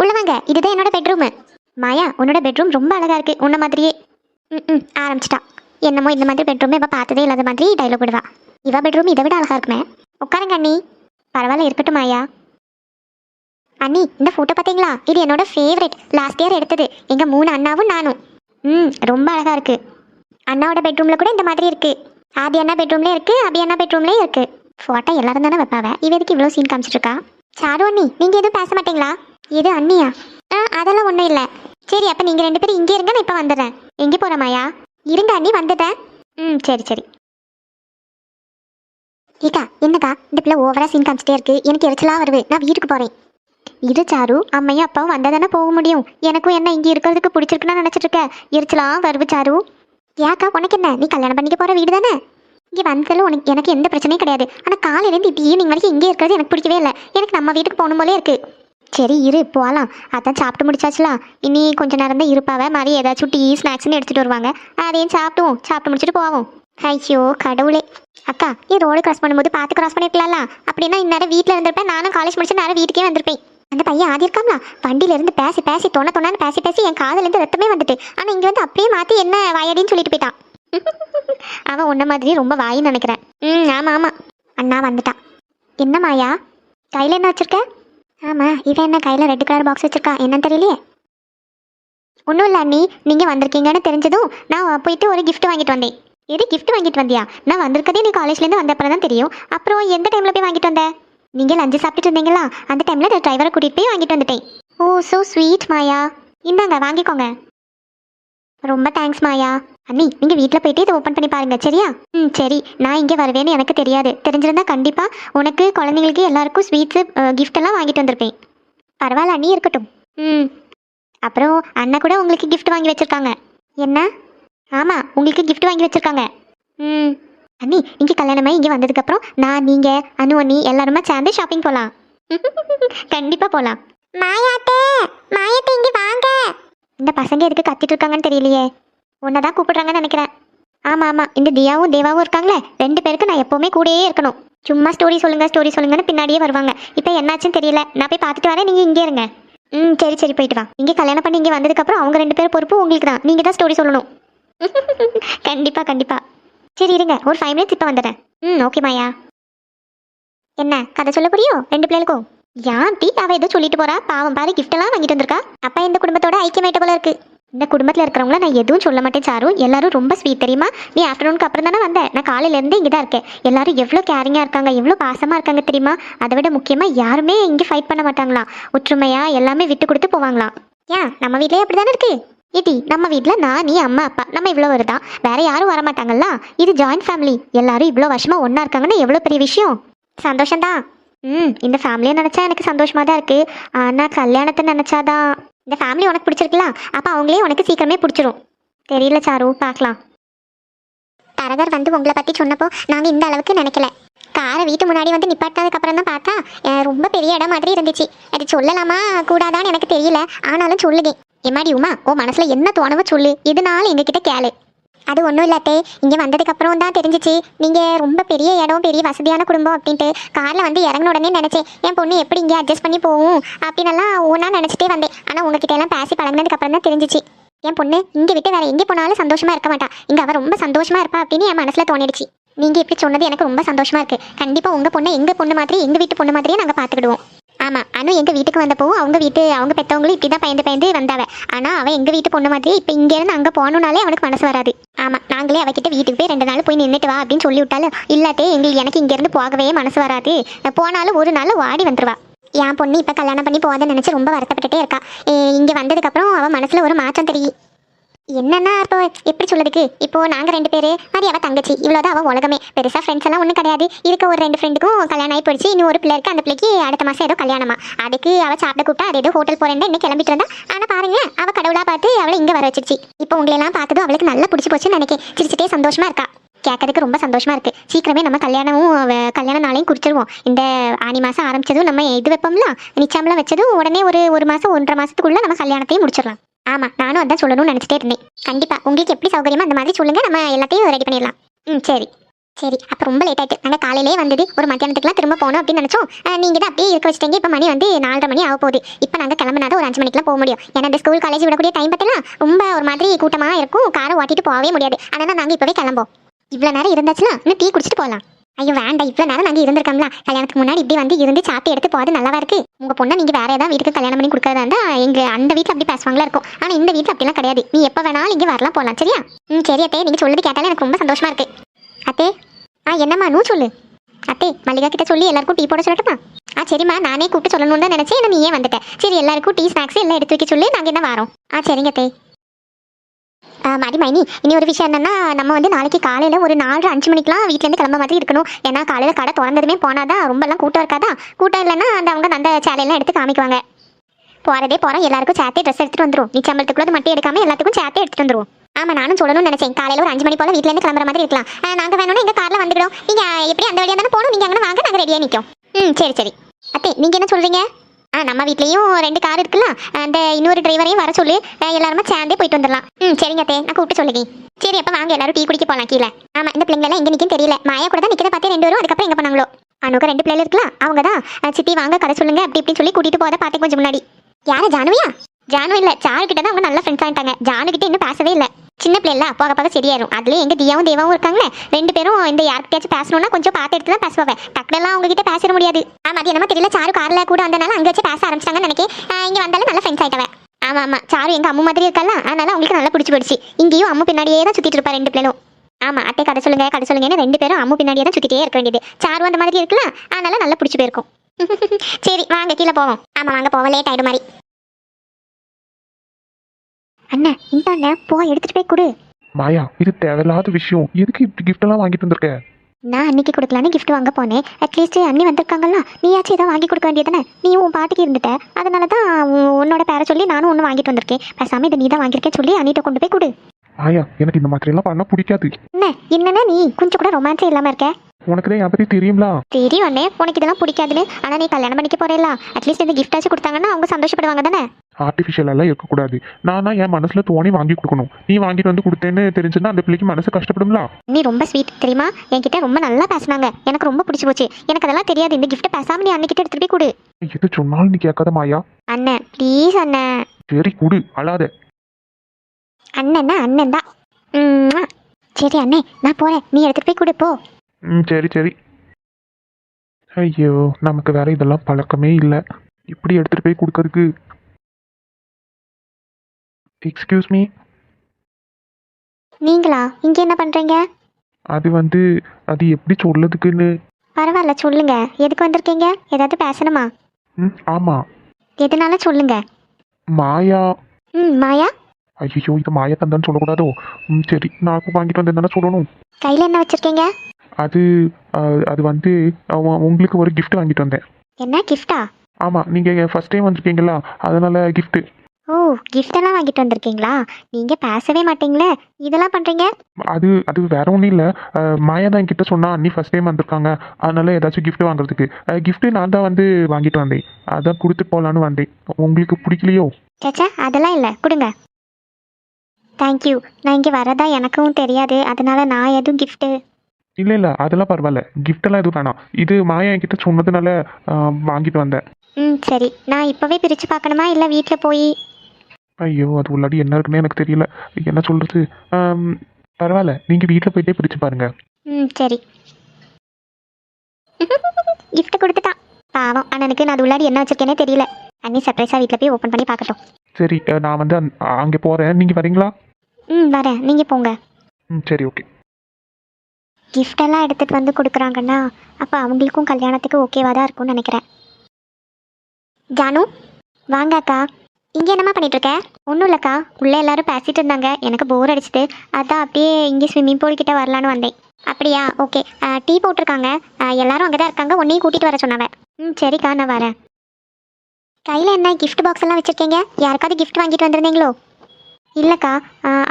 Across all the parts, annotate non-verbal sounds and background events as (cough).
உள்ள வாங்க. இதுதான் என்னோட பெட்ரூம் மாயா உன்னோட பெட்ரூம் ரொம்ப அழகா இருக்கு. உன்ன மாதிரியே. ம் ஆரம்பிச்சிட்டா. என்னமோ இந்த மாதிரி பெட்ரூமே இப்போ பார்த்ததே இல்லாத மாதிரி டைலாக் விடுவா. இவ பெட்ரூம் இதை விட அழகா இருக்குமே. உட்காருங்க அண்ணி. பரவாயில்ல இருக்கட்டும் மாயா. அண்ணி இந்த ஃபோட்டோ பார்த்தீங்களா? இது என்னோட ஃபேவரட் லாஸ்ட் இயர் எடுத்தது. எங்கள் மூணு அண்ணாவும் நானும். ம் ரொம்ப அழகா இருக்கு. அண்ணாவோட பெட்ரூமில் கூட இந்த மாதிரி இருக்கு. ஆதி அண்ணா பெட்ரூம்லேயே இருக்கு அபி அண்ணா பெட்ரூம்லேயே இருக்கு. ஃபோட்டோ எல்லாரும் தானே வைப்பாவ? இவ எதுக்கு இவ்வளோ சீன் காமிச்சிட்டு இருக்கா? சாரு அண்ணி நீங்கள் எதுவும் பேச மாட்டீங்களா? இது அண்ணியா? ஆ அதெல்லாம் ஒன்றும் இல்லை. சரி அப்போ நீங்கள் ரெண்டு பேரும் இங்கே இருங்க நான் இப்போ வந்துடுறேன். எங்கே போகிறோமாயா இருங்க அண்ணி வந்துட்டேன். ம் சரி சரி. ஏக்கா என்னக்கா? இந்த பிள்ளை ஓவரா சீன் காமிச்சிட்டே இருக்கு. எனக்கு எரிச்சலா வருது. நான் வீட்டுக்கு போகிறேன் இரு சாரு அம்மையும் அப்பாவும் வந்தால் தானே போக முடியும். எனக்கும் என்ன இங்கே இருக்கிறதுக்கு பிடிச்சிருக்குன்னு நினச்சிட்டு இருக்க? எரிச்சலா வருது சாரு. ஏக்கா உனக்கு என்ன? நீ கல்யாணம் பண்ணிக்க போகிற வீடு தானே? இங்கே வந்ததில் உனக்கு எனக்கு எந்த பிரச்சனையும் கிடையாது. ஆனால் காலையிலேருந்து இப்போ ஈவினிங் வரைக்கும் இங்கே இருக்கிறது எனக்கு பிடிக்கவே இல்லை. எனக்கு நம்ம வீட்டுக்கு போகணும் போலே இருக்குது சரி இரு போகலாம் அதான் சாப்பிட்டு முடிச்சாச்சுலாம் இனி கொஞ்ச நேரம் தான் இருப்பாவ. மாதிரி ஏதாச்சும் டீ ஸ்நாக்ஸ்னு எடுத்துகிட்டு வருவாங்க. அதையும் சாப்பிட்டுவோம் சாப்பிட்டு முடிச்சுட்டு போவோம். ஐயோ கடவுளே. அக்கா நீ ரோடு கிராஸ் பண்ணும்போது பார்த்து கிராஸ் பண்ணிருக்கலாம்ல. அப்படின்னா இந்நேரம் வீட்டில் இருந்திருப்பேன். நானும் காலேஜ் முடிச்சு நேரம் வீட்டுக்கே வந்திருப்பேன். அந்த பையன் ஆதி இருக்காங்களா வண்டியிலேருந்து பேசி பேசி தொண தொண்ணான்னு பேசி பேசி என் காதலேருந்து ரத்தமே வந்துட்டு. ஆனால் இங்கே வந்து அப்படியே மாற்றி என்ன வாயடின்னு சொல்லிட்டு போயிட்டான். (laughs) அவன் உன்ன மாதிரி ரொம்ப வாயின்னு நினைக்கிறேன். ம் ஆமாம் ஆமாம் அண்ணா வந்துட்டான். என்ன மாயா கையில் என்ன வச்சுருக்கேன் ஆமாம் இவன் என்ன கையில் ரெட் கலர் பாக்ஸ் வச்சிருக்கா என்னன்னு தெரியலையே. ஒன்றும் இல்லை அண்ணி நீங்கள் வந்திருக்கீங்கன்னு தெரிஞ்சதும் நான் போயிட்டு ஒரு கிஃப்ட் வாங்கிட்டு வந்தேன். எது கிஃப்ட் வாங்கிட்டு வந்தியா? நான் வந்திருக்கதே நீ காலேஜ்லேருந்து வந்தப்பறம் தான் தெரியும். அப்புறம் எந்த டைமில் போய் வாங்கிட்டு வந்தேன் நீங்கள் லஞ்சு சாப்பிட்டுட்டு இருந்தீங்களா? அந்த டைமில் நான் டிரைவரை கூட்டிகிட்டு போய் வாங்கிட்டு வந்துட்டேன். Oh so sweet Maya. இந்தாங்க வாங்கிக்கோங்க. ரொம்ப தேங்க்ஸ் மாயா. அண்ணி நீங்கள் வீட்டில் போயிட்டு இதை ஓப்பன் பண்ணி பாருங்க சரியா? ம் சரி. நான் இங்கே வருவேன்னு எனக்கு தெரியாது. தெரிஞ்சிருந்தா கண்டிப்பாக உனக்கு குழந்தைங்களுக்கு எல்லாருக்கும் ஸ்வீட்ஸு gift எல்லாம் வாங்கிட்டு வந்திருப்பேன். பரவாயில்ல அண்ணி இருக்கட்டும். ம். அப்புறம் அண்ணன் கூட உங்களுக்கு gift வாங்கி வச்சிருக்காங்க. என்ன? ஆமாம் உங்களுக்கு gift வாங்கி வச்சிருக்காங்க. ம். அண்ணி இங்கே கல்யாணமாகி இங்கே வந்ததுக்கப்புறம் நான் நீங்கள் அனு அண்ணி எல்லாருமா சேர்ந்து ஷாப்பிங் போகலாம் (laughs) கண்டிப்பாக போகலாம் மாயாத்தே மாயாத்தே இங்கே வாங்க. இந்த பசங்க எதுக்கு கத்திட்டு இருக்காங்கன்னு தெரியலையே. உன்னை தான் கூப்பிடுறாங்கன்னு நினைக்கிறேன். ஆமாம் ஆமாம் இந்த தியாவும் தேவாவும் இருக்காங்களே ரெண்டு பேருக்கு நான் எப்போவுமே கூடயே இருக்கணும். சும்மா ஸ்டோரி சொல்லுங்க ஸ்டோரி சொல்லுங்கன்னு பின்னாடியே வருவாங்க. இப்போ என்னாச்சுன்னு தெரியல. நான் போய் பார்த்துட்டு வரேன் நீங்கள் இங்கே இருங்க. ம் சரி சரி போயிட்டு வா. இங்கே கல்யாணம் பண்ணி இங்கே வந்ததுக்கப்புறம் அவங்க ரெண்டு பேர் பொறுப்பு உங்களுக்கு தான். நீங்கள் தான் ஸ்டோரி சொல்லணும். (laughs) கண்டிப்பாக கண்டிப்பாக சரி இருங்க. ஒரு ஃபைவ் மினிட்ஸ் இப்போ வந்துடுறேன். ம் ஓகே மாயா. என்ன கதை சொல்ல புரியும்? ரெண்டு பிள்ளைகளுக்கும்? யான் டீ அவ ஏதோ சொல்லிட்டு போறா? பாவம் பாரு கிஃப்ட் எல்லாம் வாங்கிட்டு வந்திருக்கா? அப்பா இந்த குடும்பத்தோட ஐக்கியமாயிட்ட போல இருக்கு? இந்த குடும்பத்தில் இருக்கிறவங்கள நான் எதுவும் சொல்ல மாட்டேன் சாரு. எல்லாரும் ரொம்ப ஸ்வீட் தெரியுமா? நீ ஆஃப்டர்நூனுக்கு அப்புறம் தானே வந்தேன் நான் காலையிலேருந்து இங்கே தான் இருக்கேன். எல்லாரும் எவ்வளோ கேரிங்காக இருக்காங்க எவ்வளோ பாசமாக இருக்காங்க தெரியுமா? அதை விட முக்கியமாக யாருமே இங்கே ஃபைட் பண்ண மாட்டாங்களாம். ஒற்றுமையாக எல்லாமே விட்டு கொடுத்து போவாங்களாம். ஏன்? நம்ம வீட்லேயே அப்படி தானே இருக்கு? ஏடி நம்ம வீட்டில் நான் நீ அம்மா அப்பா நம்ம இவ்வளோ வருதா? வேற யாரும் வர மாட்டாங்கல்ல? இது ஜாயின்ட் ஃபேமிலி எல்லாரும் இவ்வளோ வருஷமா ஒன்றா இருக்காங்கன்னா எவ்வளோ பெரிய விஷயம்? சந்தோஷம்தான். ம் இந்த ஃபேமிலியை நினச்சா எனக்கு சந்தோஷமாக தான் இருக்குது ஆனால் கல்யாணத்தை நினச்சாதான் இந்த ஃபேமிலி உனக்கு பிடிச்சிருக்கலாம் அப்போ அவங்களே உனக்கு சீக்கிரமே பிடிச்சிரும். தெரியல சாரு பார்க்கலாம். தரகர் வந்து உங்களை பற்றி சொன்னப்போ நாங்கள் இந்த அளவுக்கு நினைக்கல. காரை வீட்டு முன்னாடி வந்து நிப்பாட்டினதுக்கு அப்புறம் தான் பார்த்தா ரொம்ப பெரிய இடம் மாதிரி இருந்துச்சு. அது சொல்லலாமா கூடாதான்னு எனக்கு தெரியல. ஆனாலும் சொல்லுங்க எம்மாடி உமா ஓ மனசில் என்ன தோணவோ சொல்லு. இதனால எங்ககிட்ட கேளு. அது ஒன்றும் இல்லாத்தே இங்கே வந்ததுக்கப்புறம் தான் தெரிஞ்சிச்சு. நீங்கள் ரொம்ப பெரிய இடம் பெரிய வசதியான குடும்பம் அப்படின்ட்டு காரில் வந்து இறங்கின உடனே நினச்சேன் என் பொண்ணு எப்படி இங்கே அட்ஜஸ்ட் பண்ணி போகும் அப்படின்னெல்லாம் ஒன்றா நினச்சிட்டே வந்தேன். ஆனால் உங்ககிட்ட எல்லாம் பேசி பழகினதுக்கப்புறம் தான் தெரிஞ்சிச்சு. என் பொண்ணு இங்கே விட்டு வேறு எங்கே போனாலும் சந்தோஷமா இருக்க மாட்டா. இங்கே அவள் ரொம்ப சந்தோஷமா இருப்பா அப்படின்னு என் மனசில் தோணிடுச்சு. நீங்கள் இப்படி சொன்னது எனக்கு ரொம்ப சந்தோஷமா இருக்கு. கண்டிப்பாக உங்கள் பொண்ணை எங்கள் பொண்ணு மாதிரி எங்கள் வீட்டு பொண்ணு மாதிரியே நாங்கள் பார்த்துக்கிடுவோம். ஆமாம் அனு எங்கள் வீட்டுக்கு வந்தப்போ அவங்க வீட்டு அவங்க பெற்றவங்களும் இப்படி தான் பயந்து பயந்து வந்தாவ. ஆனால் அவன் எங்கள் வீட்டு பொண்ணு மாதிரியே இப்போ இங்கேருந்து அங்கே போகணுன்னாலே அவனுக்கு மனசு வராது. ஆமாம் நாங்களே அவகிட்ட வீட்டுக்கு போய் ரெண்டு நாள் போய் நின்றுட்டு வா அப்படின்னு சொல்லி விட்டாலும் இல்லாட்டே எங்களுக்கு எனக்கு இங்கேருந்து போகவே மனசு வராது. போனாலும் ஒரு நாள் வாடி வந்துருவா. என் பொண்ணு இப்போ கல்யாணம் பண்ணி போகாத நினச்சி ரொம்ப வருத்தப்பட்டுட்டே இருக்கா. இங்கே வந்ததுக்கப்புறம் அவன் மனசில் ஒரு மாற்றம் தெரியும். என்னன்னா இப்போ எப்படி சொல்றதுக்கு? இப்போ நாங்க ரெண்டு பேரு மாதிரி அவ தங்கச்சி. இவ்வளவுதான் அவ உலகமே. பெருசா ஃப்ரெண்ட்ஸ் எல்லாம் ஒன்றும் கிடையாது. இருக்க ஒரு ரெண்டு ஃப்ரெண்டுக்கும் கல்யாணம் ஆகி போயிடுச்சு. இன்னும் ஒரு பிள்ளை இருக்கு அந்த பிள்ளைக்கு அடுத்த மாசம் ஏதோ கல்யாணமா. அதுக்கு அவ சாப்பிட கூப்பிட்டா அது ஏதோ ஹோட்டல் போறேன்னு இன்னும் கிளம்பிட்டு இருந்தா ஆனா பாருங்க அவ கடவுளா பார்த்து அவளை இங்க வர வச்சிருச்சு. இப்போ உங்களெல்லாம் பார்த்ததும் அவளுக்கு நல்லா பிடிச்சி போச்சுன்னு நினைக்கிறேன் சிரிச்சிட்டே சந்தோஷமா இருக்கா. கேட்கறதுக்கு ரொம்ப சந்தோஷமா இருக்கு. சீக்கிரமே நம்ம கல்யாணமும் கல்யாண நாளையும் குறிச்சிருவோம். இந்த ஆனி மாசம் ஆரம்பிச்சதும் நம்ம இது வைப்போம்ல? நிச்சயம்லாம் வச்சதும் உடனே ஒரு ஒரு மாசம் ஒன்றரை மாசத்துக்குள்ள நம்ம கல்யாணத்தையும் முடிச்சிடலாம். ஆமா நானும் அதான் சொல்லணும்னு நினைச்சிட்டே இருந்தேன். கண்டிப்பா உங்களுக்கு எப்படி சௌகரியமோ அந்த மாதிரி சொல்லுங்க நம்ம எல்லாத்தையும் ரெடி பண்ணிடலாம். ம் சரி. சரி அப்போ ரொம்ப லேட் ஆயிட்டு. நாங்கள் காலையிலே வந்தது ஒரு மத்தியானத்துக்குலாம் திரும்ப போகணும் அப்படின்னு நினச்சோம். நீங்கள் தான் அப்படியே இருக்க வச்சிட்டீங்க. இப்போ மணி வந்து நாலரை மணி ஆக போகுது. இப்போ நாங்கள் கிளம்புனா ஒரு அஞ்சு மணிக்கெலாம் போக முடியும். ஏன்னா இந்த ஸ்கூல் காலேஜ் விடக்கூடிய டைம் பார்த்தலாம் ரொம்ப ஒரு மாதிரி கூட்டமாக இருக்கும். காரை ஓட்டிட்டு போகவே முடியாது. அதனால் நாங்கள் இப்போவே கிளம்போம் இவ்வளோ நேரம் இருந்தாச்சுன்னா இன்னும் டீ குடிச்சிட்டு போகலாம். ஐயோ வேண்டாம். இவ்வளோ நேரம் நாங்கள் இருந்திருக்கோம்ல. கல்யாணத்துக்கு முன்னாடி இப்படி வந்து இருந்து சாப்பிட்டு எடுத்து போகிறது நல்லாவா இருக்கு? உங்கள் பொண்ணை நீங்கள் வேற ஏதாவது வீட்டுக்கு கல்யாணம் பண்ணி கொடுக்கறதா இருந்தால் எங்கள் அந்த வீட்டில் அப்படி பேசுவாங்களா இருக்கும். ஆனால் இந்த வீட்டில் அப்படிலாம் கிடையாது. நீ எப்போ வேணாலும் இங்கே வரலாம் போகலாம் சரியா? ம் சரி அத்தே. நீங்கள் சொல்லுது கேட்டாலே எனக்கு ரொம்ப சந்தோஷமா இருக்கு. அத்தே ஆ என்னம்மா நூ சொல்லு. அத்தே மல்லிகா கிட்ட சொல்லி எல்லாருக்கும் டீ போட சொல்லட்டுமா? ஆ சரிம்மா. நானே கூப்பிட்டு சொல்லணும்னு தான் நினச்சேன். நீ ஏன் வந்துட்டேன் சரி எல்லாருக்கும் டீ ஸ்நாக்ஸ் எல்லாம் எடுத்து வைக்க சொல்லி. நாங்கள் என்ன வரோம்? ஆ சரிங்க அத்தே. மாதிரி மைனி இனி ஒரு விஷயம் என்னன்னா நம்ம வந்து நாளைக்கு காலையில ஒரு நாலு அஞ்சு மணிக்கெல்லாம் வீட்ல இருந்து கிளம்ப மாதிரி இருக்கணும். ஏன்னா காலையில கடை திறந்ததுமே போனாதான் ரொம்ப கூட்டம் இருக்காதா? கூட்டம் இல்லைன்னா அந்த அவங்க அந்த சேலையெல்லாம் எடுத்து காமிக்குவாங்க. போகிறதே போகிறோம் எல்லாருக்கும் சேர்த்தே ட்ரெஸ் எடுத்துட்டு வந்துரும் நீ சம்பளத்துக்குள்ளது மட்டும் எடுக்காம எல்லாத்துக்கும் சேர்த்தே எடுத்துட்டு வந்துருவோம். ஆமா நானும் சொல்லணும்னு நினைச்சேன். காலையில ஒரு அஞ்சு மணி போல வீட்ல இருந்து கிளம்புற மாதிரி இருக்கலாம். நாங்கள் நாங்க வேணும்னா எங்கள் காரில் வந்துக்கிறோம் நீங்க எப்படி அந்த வழியாக தானே போகணும்? நீங்க அங்கே வாங்க நாங்கள் ரெடியா நிற்கும் ம் சரி சரி. அத்தே நீங்க என்ன சொல்றீங்க? ஆ நம்ம வீட்லேயும் ரெண்டு கார் இருக்குல்ல. அந்த இன்னொரு டிரைவரையும் வர சொல்லி. எல்லாருமே சேர்ந்தே போயிட்டு வந்துடலாம். ம் சரிங்க தே நான் கூப்பிட்டு சொல்லுங்க சரி அப்போ வாங்க எல்லாரும் டீ குடிக்க போகலாம் கீழே. ஆமாம் இந்த பிள்ளைங்க எங்கே நிற்கும் தெரியல. மாயா கூட தான் நிற்கிறத பார்த்தே ரெண்டு பேரும் அதுக்கப்புறம் எங்கே போனாங்களோ? அனுக்கு ரெண்டு பிள்ளைகள் இருக்கலாம் அவங்க தான். சித்தி வாங்க கடை சொல்லுங்க அப்படி இப்படின்னு சொல்லி கூட்டிட்டு போத பார்த்தேன் கொஞ்சம் முன்னாடி. யாரு ஜானுவியா? ஜானு இல்லை சாரு கிட்ட தான் அவங்க நல்ல ஃப்ரெண்ட்ஸ் ஆகிட்டாங்க ஜானு கிட்ட இன்னும் பேசவே இல்லை. சின்ன பிள்ளைல போக போக சரியாயிரும். அதுல எங்க தியாவும் தேவாவும் இருக்காங்க ரெண்டு பேரும் இந்த யார்கிட்டயாச்சும் பேசணும்னா கொஞ்சம் பார்த்து எடுத்து தான் பேசுவேன் டக்குனெல்லாம் அவங்க கிட்ட பேசிட முடியாது. ஆமா அது என்னமோ தெரியல சாரு கார்ல கூட வந்தனால அங்க வச்சு பேச ஆரம்பிச்சிட்டாங்கன்னு நினைக்கிறேன். இங்கே இங்க வந்தாலும் நல்ல ஃப்ரெண்ட்ஸ் ஆயிட்டவ. ஆமா ஆமா. சாரு எங்க அம்மா மாதிரி இருக்கல அதனால அவங்களுக்கு நல்லா பிடிச்சி போயிடுச்சு. இங்கேயும் அம்மா பின்னாடியே தான் சுத்திட்டு இருப்பா ரெண்டு பிள்ளைகளும். ஆமா அத்தை கதை சொல்லுங்க கதை சொல்லுங்கன்னு ரெண்டு பேரும் அம்மு பின்னாடியே தான் சுத்திட்டே இருக்க வேண்டியது. சாரு அந்த மாதிரி இருக்குல்ல அதனால நல்லா பிடிச்சி போயிருக்கும். (laughs) சரி வாங்க கீழே போவோம். ஆமா வாங்க போவோம். லேட் ஆயிடும் மாதிரி. அண்ணா இந்தாண்ணே போ எடுத்துட்டு போய் கொடு. மாயா இது தேவையில்லாத விஷயம். எதுக்கு இப்படி gift எல்லாம் வாங்கிட்டு வந்திருக்க? நான் அன்னைக்கு கொடுக்கலான்னு gift வாங்க போனேன். அட்லீஸ்ட் அண்ணி வந்திருக்காங்கல்ல நீயாச்சும் ஏதோ வாங்கி கொடுக்க வேண்டியதானே நீ உன் பாட்டுக்கு இருந்துட்ட. அதனால தான் உன்- உன்னோட பேரை சொல்லி நானும் ஒன்று வாங்கிட்டு வந்திருக்கேன். பேசாம இதை நீ தான் வாங்கியிருக்கேன் சொல்லி அண்ணிட்ட கொண்டு போய் கொடு. மாயா எனக்கு இந்த மாதிரி எல்லாம் பண்ண பிடிக்காது. என்ன என்னன்னா நீ? கொஞ்சம் கூட ரொமான்ஸே இல்லாம இருக்க. உனக்கு தான் என் பத்தி தெரியும்ல? தெரியும் அண்ணே. உனக்கு இதெல்லாம் பிடிக்காதுன்னு. ஆனா நீ கல்யாணம் பண்ணிக்க போறேல்ல அட்லீஸ்ட் இந்த கிஃப்டாச்சும் கொடுத்தாங்கன்னா அவங்க சந்தோஷப்படுவாங்க தானே? ஆர்டிஃபிஷியல் எல்லாம் இருக்கக்கூடாது. நானா என் மனசுல தோணி வாங்கி கொடுக்கணும். நீ வாங்கிட்டு வந்து கொடுத்தேன்னு தெரிஞ்சுன்னா அந்த பிள்ளைக்கு மனசு கஷ்டப்படும்ல? நீ ரொம்ப ஸ்வீட் தெரியுமா? என்கிட்ட ரொம்ப நல்லா பேசுனாங்க. எனக்கு ரொம்ப பிடிச்சி போச்சு. எனக்கு அதெல்லாம் தெரியாது. இந்த கிஃப்ட் பேசாம நீ அன்னைக்கிட்ட எடுத்துட்டு போய் கொடு. எது சொன்னாலும் நீ கேட்காத மாயா. அண்ணன் ப்ளீஸ் அண்ணன். சரி குடு. அழாத. அண்ணன்னா அண்ணன் தான். சரி அண்ணே நான் போறேன். நீ எடுத்துட்டு போய் கொடு போ. ம் சரி சரி. ஐயோ நமக்கு வேற இதெல்லாம் பழக்கமே இல்லை. இப்படி எடுத்துட்டு போய் கொடுக்கறதுக்கு. எக்ஸ்கியூஸ் மீ நீங்களா? இங்க என்ன பண்றீங்க? அது வந்து அது எப்படி சொல்லதுக்குன்னு பரவாயில்ல சொல்லுங்க. எதுக்கு வந்திருக்கீங்க? ஏதாவது பேசணுமா? ம் ஆமா. எதனால சொல்லுங்க. மாயா. ம் மாயா? ஐயோ இது மாயா தந்தான்னு சொல்லக்கூடாதோ? ம் சரி நான் வாங்கிட்டு வந்தேன் தானே சொல்லணும். கையில என்ன வச்சிருக்கீங்க? அது அது வந்து உங்களுக்கு ஒரு gift வாங்கிட்டு வந்தேன். என்ன கிஃப்டா ஆமாம் நீங்கள் ஃபர்ஸ்ட் டைம் வந்திருக்கீங்களா? அதனால gift. ஓ gift எல்லாம் வாங்கிட்டு வந்திருக்கீங்களா? நீங்க பேசவே மாட்டீங்களே. இதெல்லாம் பண்றீங்க? அது அது வேற ஒன்றும் இல்லை. மாயா தான் என்கிட்ட சொன்னா அண்ணி ஃபர்ஸ்ட் டைம் வந்திருக்காங்க. அதனால ஏதாச்சும் gift வாங்குறதுக்கு. gift நான் தான் வந்து வாங்கிட்டு வந்தேன். அதான் கொடுத்து போகலான்னு வந்தேன். உங்களுக்கு பிடிக்கலையோ? சேச்சா அதெல்லாம் இல்லை. கொடுங்க. தேங்க்யூ நான் இங்கே வரதா எனக்கும் தெரியாது. அதனால நான் எதுவும் கிஃப்ட்டு இல்லை இல்லை அதெல்லாம் பரவாயில்ல. எல்லாம் எதுவும் வேணாம். இது மாயா என்கிட்ட சொன்னதுனால வாங்கிட்டு வந்தேன். ம் சரி. நான் இப்போவே பிரித்து பார்க்கணுமா? இல்லை வீட்டில் போய்? ஐயோ அது உள்ளாடி என்ன இருக்குன்னு எனக்கு தெரியல. என்ன சொல்றது? ஆம், பரவாயில்ல. நீங்கள் வீட்டில் போயிட்டே பிரித்து பாருங்க. ம் சரி. Gift கொடுத்துட்டான். பாவம். அண்ணனுக்கு நான் அது உள்ளாடி என்ன வச்சிருக்கேனே தெரியல. அண்ணி சர்ப்ரைஸாக வீட்டில் போய் ஓப்பன் பண்ணி பார்க்கட்டும். சரி நான் வந்து அங்கே போகிறேன் நீங்கள் வரீங்களா? ம் வரேன். நீங்கள் போங்க. ம் சரி ஓகே. கிஃப்டெல்லாம் எடுத்துகிட்டு வந்து கொடுக்குறாங்கன்னா அப்போ அவங்களுக்கும் கல்யாணத்துக்கு ஓகேவா தான் இருக்கும்னு நினைக்கிறேன். ஜானு வாங்க அக்கா. இங்கே என்னம்மா பண்ணிட்டு இருக்க? ஒன்றும் இல்லைக்கா. உள்ளே எல்லாரும் பேசிகிட்டு இருந்தாங்க. எனக்கு போர் அடிச்சுது. அதான் அப்படியே இங்கே ஸ்விம்மிங் பூல் கிட்டே வரலான்னு வந்தேன். அப்படியா? ஓகே டீ போட்டிருக்காங்க. எல்லாரும் அங்கே தான் இருக்காங்க. உன்னையும் கூட்டிகிட்டு வர சொன்னாவ ம் சரிக்கா நான் வரேன். கையில் என்ன கிஃப்ட் பாக்ஸ் எல்லாம் வச்சுருக்கீங்க? யாருக்காவது கிஃப்ட் வாங்கிட்டு வந்திருந்தீங்களோ? இல்லைக்கா.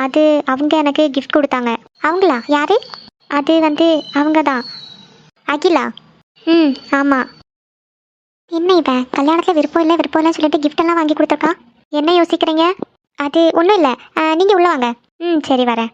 அது அவங்க எனக்கு கிஃப்ட் கொடுத்தாங்க. அவங்களா? யாரு? அது வந்து அவங்க தான் அகிலா? ம் ஆமாம் என்ன இவன் கல்யாணத்தில் விருப்பம் இல்லை விருப்பம் இல்லைன்னு சொல்லிட்டு கிஃப்டெல்லாம் வாங்கி கொடுத்துருக்கா? என்ன யோசிக்கிறீங்க? அது ஒன்றும் இல்லை. நீங்கள் உள்ளே வாங்க. ம் சரி வரேன்.